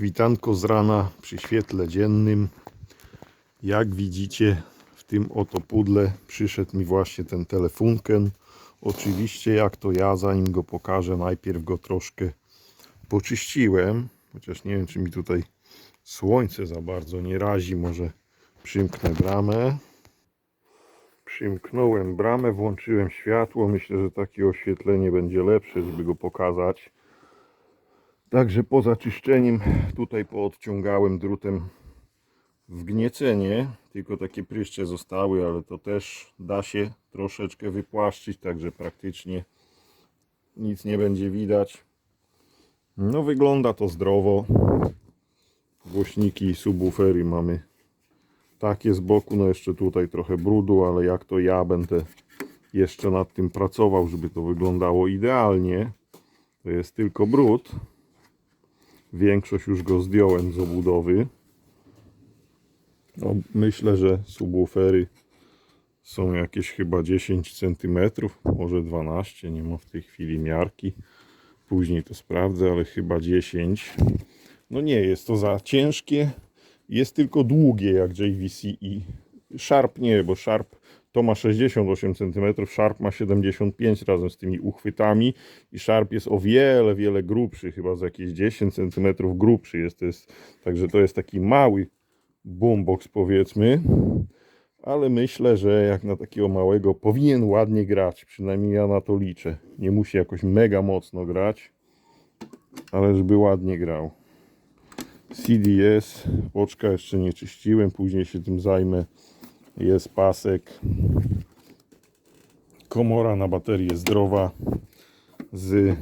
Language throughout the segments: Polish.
Witanko z rana przy świetle dziennym. Jak widzicie, w tym oto pudle przyszedł mi właśnie ten telefunken. Oczywiście, jak to ja, zanim go pokażę, najpierw go troszkę poczyściłem. Chociaż nie wiem, czy mi tutaj słońce za bardzo nie razi. Może przymknę bramę. Przymknąłem bramę, włączyłem światło. Myślę, że takie oświetlenie będzie lepsze, żeby go pokazać. Także po zaczyszczeniem tutaj poodciągałem drutem wgniecenie, tylko takie pryszcze zostały, ale to też da się troszeczkę wypłaszczyć, także praktycznie nic nie będzie widać. No wygląda to zdrowo. Głośniki i subwoofery mamy takie z boku, no jeszcze tutaj trochę brudu, ale jak to ja będę jeszcze nad tym pracował, żeby to wyglądało idealnie. To jest tylko brud. Większość już go zdjąłem z obudowy. No, myślę, że subwoofery są jakieś chyba 10 cm, może 12, nie ma w tej chwili miarki. Później to sprawdzę, ale chyba 10. No nie jest to za ciężkie, jest tylko długie jak JVC i Sharp nie, bo Sharp to ma 68 cm, Sharp ma 75 razem z tymi uchwytami i Sharp jest o wiele, wiele grubszy, chyba z jakieś 10 cm grubszy jest, to jest także to jest taki mały boombox powiedzmy, ale myślę, że jak na takiego małego powinien ładnie grać, przynajmniej ja na to liczę. Nie musi jakoś mega mocno grać, ale żeby ładnie grał. CDS, oczka jeszcze nie czyściłem, później się tym zajmę. Jest pasek. Komora na baterię zdrowa z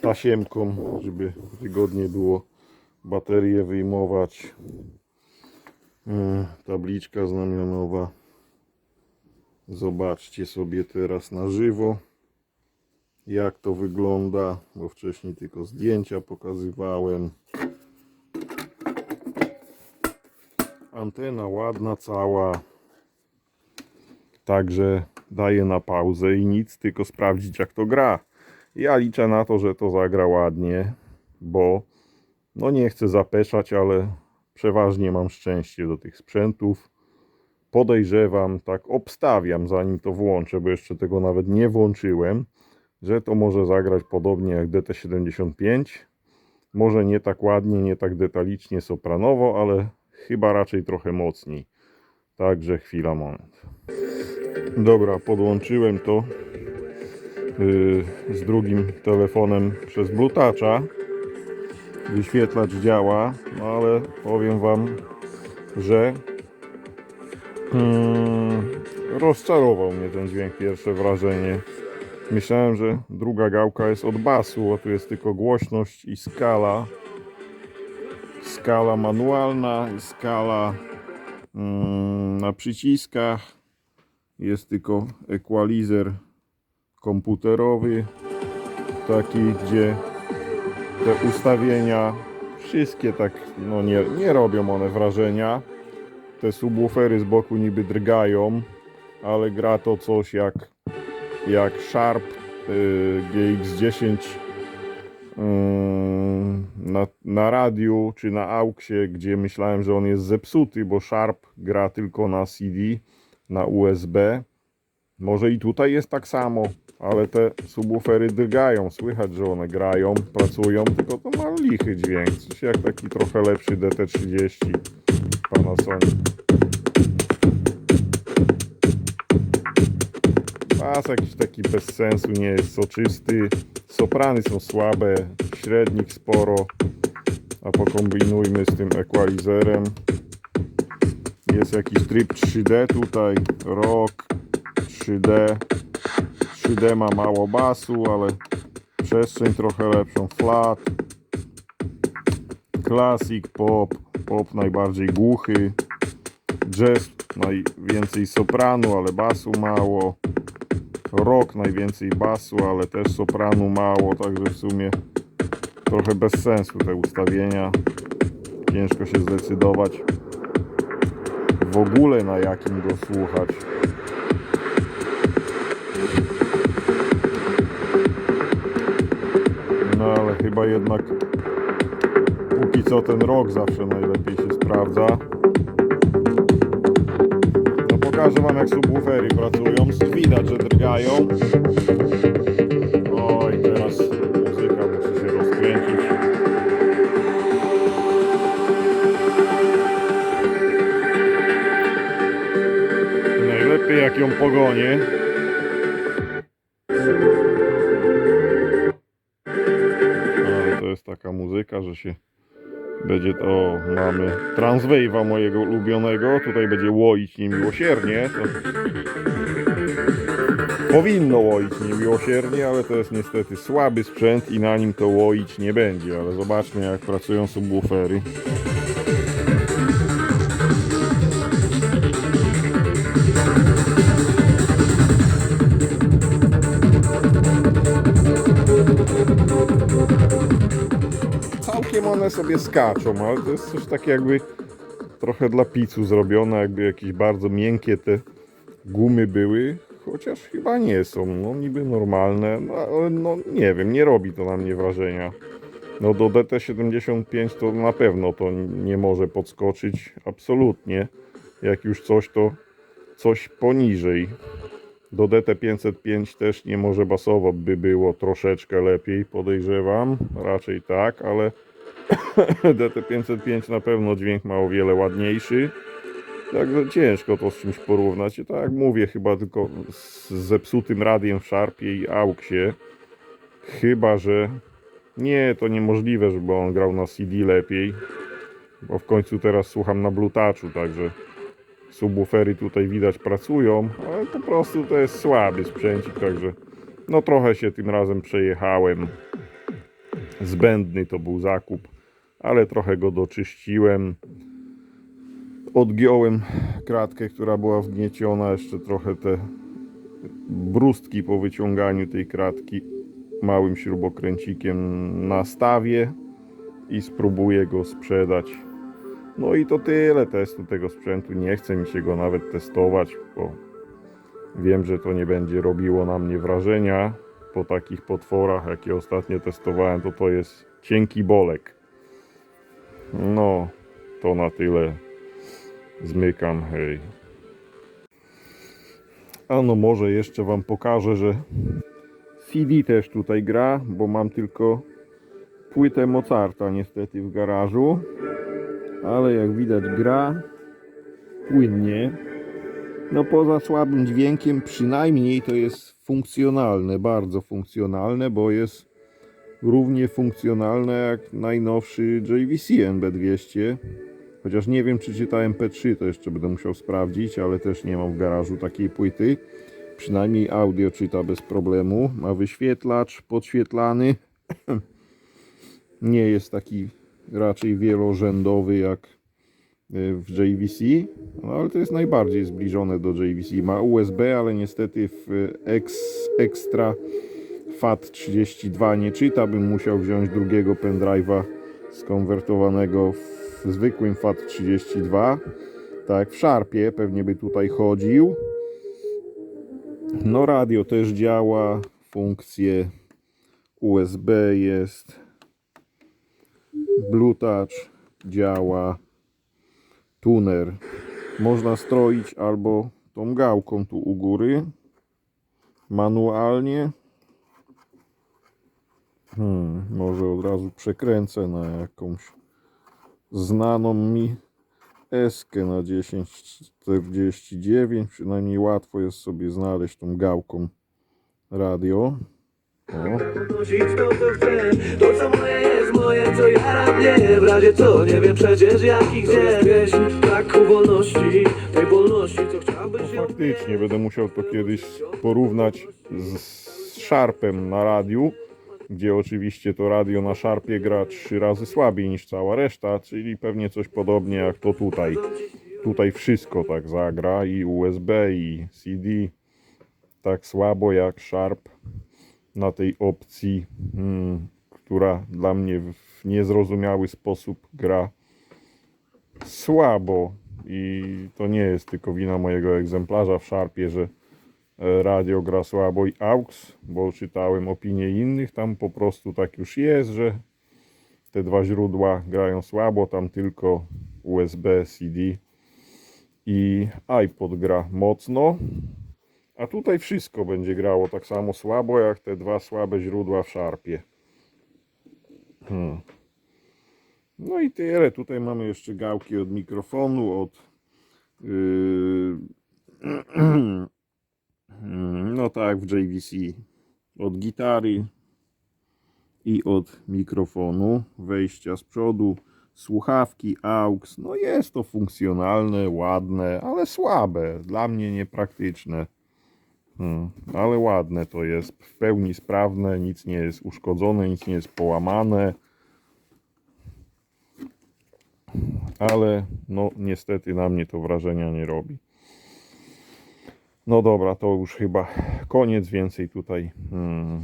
tasiemką, żeby wygodnie było baterię wyjmować. Mm, Tabliczka znamionowa. Zobaczcie sobie teraz na żywo jak to wygląda, bo wcześniej tylko zdjęcia pokazywałem. Antena ładna, cała. Także daję na pauzę i nic, tylko sprawdzić jak to gra. Ja liczę na to, że to zagra ładnie, bo no nie chcę zapeszać, ale przeważnie mam szczęście do tych sprzętów. Podejrzewam, tak obstawiam zanim to włączę, bo jeszcze tego nawet nie włączyłem, że to może zagrać podobnie jak DT75. Może nie tak ładnie, nie tak detalicznie sopranowo, ale chyba raczej trochę mocniej. Także chwila, moment. Dobra, podłączyłem to yy, z drugim telefonem przez Bluetoocha. Wyświetlacz działa, no ale powiem Wam, że mm, rozczarował mnie ten dźwięk, pierwsze wrażenie. Myślałem, że druga gałka jest od basu, a tu jest tylko głośność i skala skala manualna skala mm, na przyciskach. Jest tylko equalizer komputerowy, taki, gdzie te ustawienia wszystkie tak, no nie, nie robią one wrażenia. Te subwoofery z boku niby drgają, ale gra to coś jak, jak Sharp y, GX10 Ym, na, na radiu czy na auksie, gdzie myślałem, że on jest zepsuty, bo Sharp gra tylko na CD, na USB. Może i tutaj jest tak samo, ale te subwoofery drgają, słychać, że one grają, pracują, tylko to ma lichy dźwięk, coś jak taki trochę lepszy DT30 Panasonic. Bas jakiś taki bez sensu, nie jest soczysty. Soprany są słabe, średnik sporo. A pokombinujmy z tym equalizerem. Jest jakiś tryb 3D tutaj, rock, 3D. 3D ma mało basu, ale przestrzeń trochę lepszą, flat. Classic, pop, pop najbardziej głuchy. Jazz najwięcej sopranu, ale basu mało rock najwięcej basu, ale też sopranu mało, także w sumie trochę bez sensu te ustawienia. Ciężko się zdecydować w ogóle na jakim go słuchać. No ale chyba jednak póki co ten rok zawsze najlepiej się sprawdza. No pokażę wam jak subwoofery pracują. Widać, że drgają. Oj, teraz muzyka musi się rozkręcić. Najlepiej jak ją pogonię. Ale to jest taka muzyka, że się będzie to, mamy Transwave'a mojego ulubionego, tutaj będzie łoić niemiłosiernie. To powinno łoić niemiłosiernie, ale to jest niestety słaby sprzęt i na nim to łoić nie będzie, ale zobaczmy jak pracują subwoofery. Całkiem one sobie skaczą, ale to jest coś takie jakby trochę dla picu zrobione, jakby jakieś bardzo miękkie te gumy były, chociaż chyba nie są, no niby normalne, no ale no nie wiem, nie robi to na mnie wrażenia. No do DT75 to na pewno to nie może podskoczyć, absolutnie. Jak już coś to coś poniżej. Do DT505 też nie może basowo by było troszeczkę lepiej, podejrzewam, raczej tak, ale DT505 na pewno dźwięk ma o wiele ładniejszy. Także ciężko to z czymś porównać. Tak jak mówię, chyba tylko z zepsutym radiem w Sharpie i AUXie. Chyba, że nie, to niemożliwe, żeby on grał na CD lepiej. Bo w końcu teraz słucham na Bluetoochu, także subwoofery tutaj widać pracują, ale po prostu to jest słaby sprzęcik, także no trochę się tym razem przejechałem. Zbędny to był zakup, ale trochę go doczyściłem. Odgiąłem kratkę, która była wgnieciona, jeszcze trochę te brustki po wyciąganiu tej kratki małym śrubokręcikiem nastawię i spróbuję go sprzedać. No i to tyle testu tego sprzętu. Nie chce mi się go nawet testować, bo wiem, że to nie będzie robiło na mnie wrażenia. Po takich potworach, jakie ostatnio testowałem, to to jest cienki bolek. No, to na tyle. Zmykam, hej. A no może jeszcze Wam pokażę, że CD też tutaj gra, bo mam tylko płytę Mozarta niestety w garażu ale jak widać gra płynnie. No poza słabym dźwiękiem przynajmniej to jest funkcjonalne, bardzo funkcjonalne, bo jest równie funkcjonalne jak najnowszy JVC NB200. Chociaż nie wiem czy czytałem P3, to jeszcze będę musiał sprawdzić, ale też nie mam w garażu takiej płyty. Przynajmniej audio czyta bez problemu. Ma wyświetlacz podświetlany. nie jest taki raczej wielorzędowy jak y, w JVC, no ale to jest najbardziej zbliżone do JVC. Ma USB, ale niestety w X, Extra FAT32 nie czyta, bym musiał wziąć drugiego pendrive'a skonwertowanego w zwykłym FAT32. Tak w Sharpie pewnie by tutaj chodził. No radio też działa, funkcje USB jest. Bluetooth działa, tuner. Można stroić albo tą gałką tu u góry, manualnie. Hmm, może od razu przekręcę na jakąś znaną mi eskę na 1049. Przynajmniej łatwo jest sobie znaleźć tą gałką radio. O. To, co chcę, to co moje jest moje, co jara mnie W razie co, nie wiem przecież jak i gdzie Pieśń braku wolności, tej wolności, co chciałbyś ją Faktycznie będę musiał to kiedyś porównać z, z Sharpem na radiu, gdzie oczywiście to radio na Sharpie gra trzy razy słabiej niż cała reszta, czyli pewnie coś podobnie jak to tutaj. Tutaj wszystko tak zagra i USB i CD tak słabo jak Sharp na tej opcji, mm, która dla mnie w niezrozumiały sposób gra słabo i to nie jest tylko wina mojego egzemplarza w Sharpie, że radio gra słabo i AUX, bo czytałem opinie innych, tam po prostu tak już jest, że te dwa źródła grają słabo, tam tylko USB, CD i iPod gra mocno. A tutaj wszystko będzie grało tak samo słabo jak te dwa słabe źródła w szarpie. Hmm. No i tyle. Tutaj mamy jeszcze gałki od mikrofonu, od yy, no tak w JVC od gitary i od mikrofonu, wejścia z przodu, słuchawki, AUX. No jest to funkcjonalne, ładne, ale słabe, dla mnie niepraktyczne. Hmm, ale ładne to jest, w pełni sprawne, nic nie jest uszkodzone, nic nie jest połamane. Ale no niestety na mnie to wrażenia nie robi. No dobra, to już chyba koniec. Więcej tutaj mm,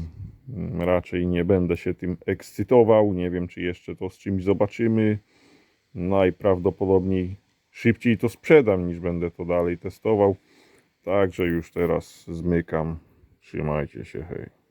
raczej nie będę się tym ekscytował. Nie wiem, czy jeszcze to z czymś zobaczymy. Najprawdopodobniej szybciej to sprzedam, niż będę to dalej testował. Także już teraz zmykam. Trzymajcie się, hej.